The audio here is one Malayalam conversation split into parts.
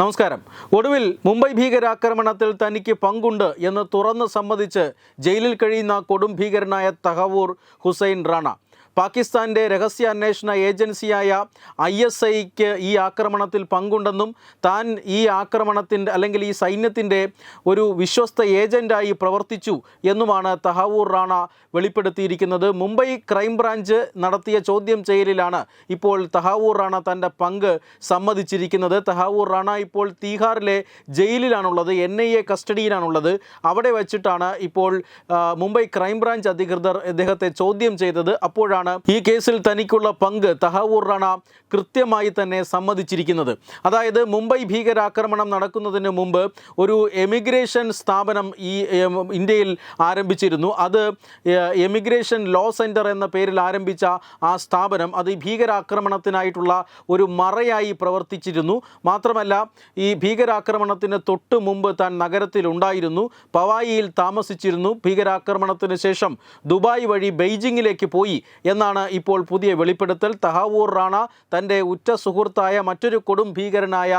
നമസ്കാരം. ഒടുവിൽ മുംബൈ ഭീകരാക്രമണത്തിൽ തനിക്ക് പങ്കുണ്ട് എന്ന് തുറന്ന് സമ്മതിച്ച് ജയിലിൽ കഴിയുന്ന കൊടും ഭീകരനായ തഹവൂർ ഹുസൈൻ റാണ. പാകിസ്ഥാന്റെ രഹസ്യാന്വേഷണ ഏജൻസിയായ ഐ എസ് ഐക്ക് ഈ ആക്രമണത്തിൽ പങ്കുണ്ടെന്നും താൻ ഈ ആക്രമണത്തിന്റെ അല്ലെങ്കിൽ ഈ സൈന്യത്തിന്റെ ഒരു വിശ്വസ്ത ഏജന്റായി പ്രവർത്തിച്ചു എന്നുമാണ് തഹാവൂർ റാണ വെളിപ്പെടുത്തിയിരിക്കുന്നത്. മുംബൈ ക്രൈംബ്രാഞ്ച് നടത്തിയ ചോദ്യം ചെയ്യലിലാണ് ഇപ്പോൾ തഹാവൂർ റാണ തന്റെ പങ്ക് സമ്മതിച്ചിരിക്കുന്നത്. തഹാവൂർ റാണ ഇപ്പോൾ തീഹാറിലെ ജയിലിലാണുള്ളത് എൻ ഐ എ കസ്റ്റഡിയിലാണുള്ളത്. അവിടെ വച്ചിട്ടാണ് ഇപ്പോൾ മുംബൈ ക്രൈംബ്രാഞ്ച് അധികൃതർ ഇദ്ദേഹത്തെ ചോദ്യം ചെയ്തത്. അപ്പോഴാണ് ഈ കേസിൽ തനിക്കുള്ള പങ്ക് തഹവൂർ റാണ കൃത്യമായി തന്നെ സമ്മതിച്ചിരിക്കുന്നത്. അതായത് മുംബൈ ഭീകരാക്രമണം നടക്കുന്നതിന് മുമ്പ് ഒരു എമിഗ്രേഷൻ സ്ഥാപനം ഈ ഇന്ത്യയിൽ ആരംഭിച്ചിരുന്നു. അത് എമിഗ്രേഷൻ ലോ സെന്റർ എന്ന പേരിൽ ആരംഭിച്ച ആ സ്ഥാപനം അത് ഭീകരാക്രമണത്തിനായിട്ടുള്ള ഒരു മറയായി പ്രവർത്തിച്ചിരുന്നു. മാത്രമല്ല ഈ ഭീകരാക്രമണത്തിന് തൊട്ട് മുമ്പ് താൻ നഗരത്തിലുണ്ടായിരുന്നു പവായിയിൽ താമസിച്ചിരുന്നു. ഭീകരാക്രമണത്തിന് ശേഷം ദുബായ് വഴി ബെയ്ജിങ്ങിലേക്ക് പോയി. എന്നാണ് ഇപ്പോൾ പുതിയ വെളിപ്പെടുത്തൽ. തഹാവൂർ റാണ തന്റെ ഉറ്റ സുഹൃത്തായ മറ്റൊരു കൊടും ഭീകരനായ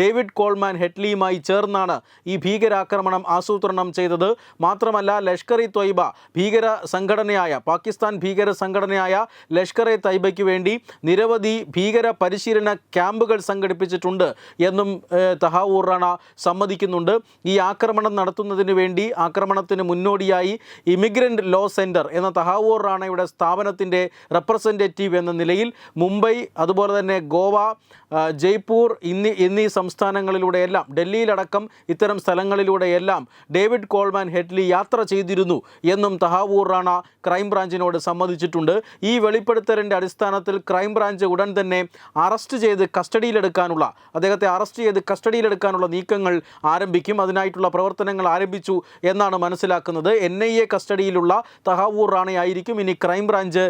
ഡേവിഡ് കോൾമാൻ ഹെറ്റ്ലിയുമായി ചേർന്നാണ് ഈ ഭീകരാക്രമണം ആസൂത്രണം ചെയ്തത്. മാത്രമല്ല ലഷ്കർ ഇ തൊയ്ബ ഭീകര സംഘടനയായ പാകിസ്ഥാൻ ഭീകര സംഘടനയായ ലഷ്കർ എ തൈബയ്ക്ക് വേണ്ടി നിരവധി ഭീകര പരിശീലന ക്യാമ്പുകൾ സംഘടിപ്പിച്ചിട്ടുണ്ട് എന്നും തഹാവൂർ റാണ സമ്മതിക്കുന്നുണ്ട്. ഈ ആക്രമണം നടത്തുന്നതിന് വേണ്ടി ആക്രമണത്തിന് മുന്നോടിയായി ഇമിഗ്രന്റ് ലോ സെന്റർ എന്ന തഹാവൂർ റാണയുടെ സ്ഥാപനത്തിന്റെ റെപ്രസെന്റേറ്റീവ് എന്ന നിലയിൽ മുംബൈ അതുപോലെ തന്നെ ഗോവ ജയ്പൂർ ഇന്നി എന്നീ സംസ്ഥാനങ്ങളിലൂടെയെല്ലാം ഡൽഹിയിലടക്കം ഇത്തരം സ്ഥലങ്ങളിലൂടെയെല്ലാം ഡേവിഡ് കോൾമാൻ ഹെഡ്ലി യാത്ര ചെയ്തിരുന്നു എന്നും തഹാവൂർ റാണ ക്രൈംബ്രാഞ്ചിനോട് സമ്മതിച്ചിട്ടുണ്ട്. ഈ വെളിപ്പെടുത്തലിന്റെ അടിസ്ഥാനത്തിൽ ക്രൈംബ്രാഞ്ച് ഉടൻ തന്നെ അറസ്റ്റ് ചെയ്ത് കസ്റ്റഡിയിലെടുക്കാനുള്ള അദ്ദേഹത്തെ അറസ്റ്റ് ചെയ്ത് കസ്റ്റഡിയിലെടുക്കാനുള്ള നീക്കങ്ങൾ ആരംഭിക്കും. അതിനായിട്ടുള്ള പ്രവർത്തനങ്ങൾ ആരംഭിച്ചു എന്നാണ് മനസ്സിലാക്കുന്നത്. എൻ ഐ എ കസ്റ്റഡിയിലുള്ള തഹാവൂർ റാണയായിരിക്കും ഇനി ക്രൈംബ്രാഞ്ച്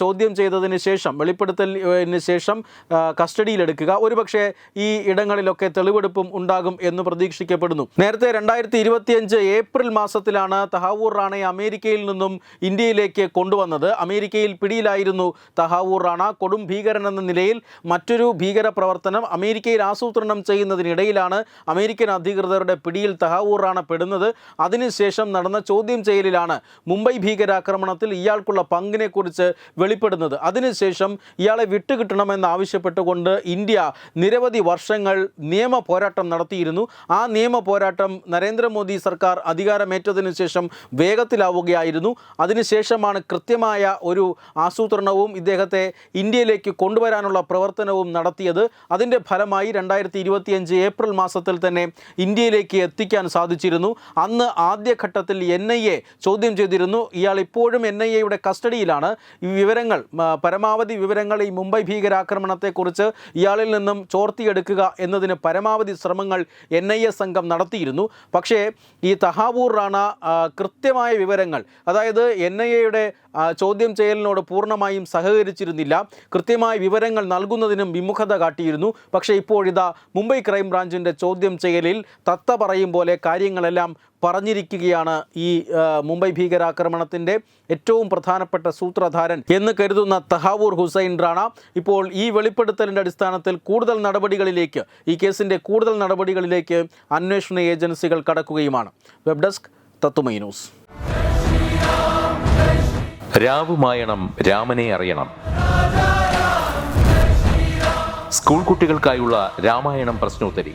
ചോദ്യം ചെയ്തതിന് ശേഷം വെളിപ്പെടുത്തലിന് ശേഷം കസ്റ്റഡിയിലെടുക്കുക. ഒരുപക്ഷെ ഈ ഇടങ്ങളിലൊക്കെ തെളിവെടുപ്പും ഉണ്ടാകും എന്ന് പ്രതീക്ഷിക്കപ്പെടുന്നു. നേരത്തെ രണ്ടായിരത്തി ഇരുപത്തിയഞ്ച് ഏപ്രിൽ മാസത്തിലാണ് തഹാവൂർ റാണയെ അമേരിക്കയിൽ നിന്നും ഇന്ത്യയിലേക്ക് കൊണ്ടുവന്നത്. അമേരിക്കയിൽ പിടിയിലായിരുന്നു തഹാവൂർ റാണ. കൊടും ഭീകരൻ എന്ന നിലയിൽ മറ്റൊരു ഭീകര പ്രവർത്തനം അമേരിക്കയിൽ ആസൂത്രണം ചെയ്യുന്നതിനിടയിലാണ് അമേരിക്കൻ അധികൃതരുടെ പിടിയിൽ തഹാവൂർ റാണ പെടുന്നത്. അതിനുശേഷം നടന്ന ചോദ്യം ചെയ്യലിലാണ്. മുംബൈ ഭീകരാക്രമണത്തിൽ ഇയാൾക്കുള്ള പങ്കിനെക്കുറിച്ച് വെളിപ്പെടുന്നത്. അതിനുശേഷം ഇയാളെ വിട്ടുകിട്ടണമെന്ന് ആവശ്യപ്പെട്ടുകൊണ്ട് ഇന്ത്യ നിരവധി വർഷങ്ങൾ നിയമ പോരാട്ടം നടത്തിയിരുന്നു. ആ നിയമ പോരാട്ടം നരേന്ദ്രമോദി സർക്കാർ അധികാരമേറ്റതിനു ശേഷം വേഗത്തിലാവുകയായിരുന്നു. അതിനുശേഷമാണ് കൃത്യമായ ഒരു ആസൂത്രണവും ഇദ്ദേഹത്തെ ഇന്ത്യയിലേക്ക് കൊണ്ടുവരാനുള്ള പ്രവർത്തനവും നടത്തിയത്. അതിന്റെ ഫലമായി രണ്ടായിരത്തി ഇരുപത്തിയഞ്ച് ഏപ്രിൽ മാസത്തിൽ തന്നെ ഇന്ത്യയിലേക്ക് എത്തിക്കാൻ സാധിച്ചിരുന്നു. അന്ന് ആദ്യഘട്ടത്തിൽ എൻ ഐ എ ചോദ്യം ചെയ്തിരുന്നു. ഇയാൾ ഇപ്പോഴും എൻ ഐ എയുടെ കസ്റ്റഡിയിലാണ്. ഈ വിവരങ്ങൾ പരമാവധി വിവരങ്ങൾ ഈ മുംബൈ ഭീകരാക്രമണത്തെക്കുറിച്ച് ഇയാളിൽ നിന്നും ചോർത്തിയെടുക്കുക എന്നതിന് പരമാവധി ശ്രമങ്ങൾ എൻ ഐ സംഘം നടത്തിയിരുന്നു. പക്ഷേ ഈ തഹാവൂർ റാണ കൃത്യമായ വിവരങ്ങൾ അതായത് എൻ ഐ എയുടെ ചോദ്യം ചെയ്യലിനോട് പൂർണമായും സഹകരിച്ചിരുന്നില്ല. കൃത്യമായ വിവരങ്ങൾ നൽകുന്നതിനും വിമുഖത കാട്ടിയിരുന്നു. പക്ഷേ ഇപ്പോഴിതാ മുംബൈ ക്രൈംബ്രാഞ്ചിന്റെ ചോദ്യം ചെയ്യലിൽ തത്ത പറയും പോലെ കാര്യങ്ങളെല്ലാം പറഞ്ഞിരിക്കുകയാണ് ഈ മുംബൈ ഭീകരാക്രമണത്തിന്റെ ഏറ്റവും പ്രധാനപ്പെട്ട സൂത്രധാരൻ എന്ന് കരുതുന്ന തഹാവൂർ ഹുസൈൻ റാണ. ഇപ്പോൾ ഈ വെളിപ്പെടുത്തലിന്റെ അടിസ്ഥാനത്തിൽ കൂടുതൽ നടപടികളിലേക്ക് ഈ കേസിന്റെ കൂടുതൽ നടപടികളിലേക്ക് അന്വേഷണ ഏജൻസികൾ കടക്കുകയുമാണ്. Web desk Tatwamayi news. രാവുമായണം രാമനെ അറിയണം. സ്കൂൾ കുട്ടികൾക്കായുള്ള രാമായണം പ്രശ്നോത്തരി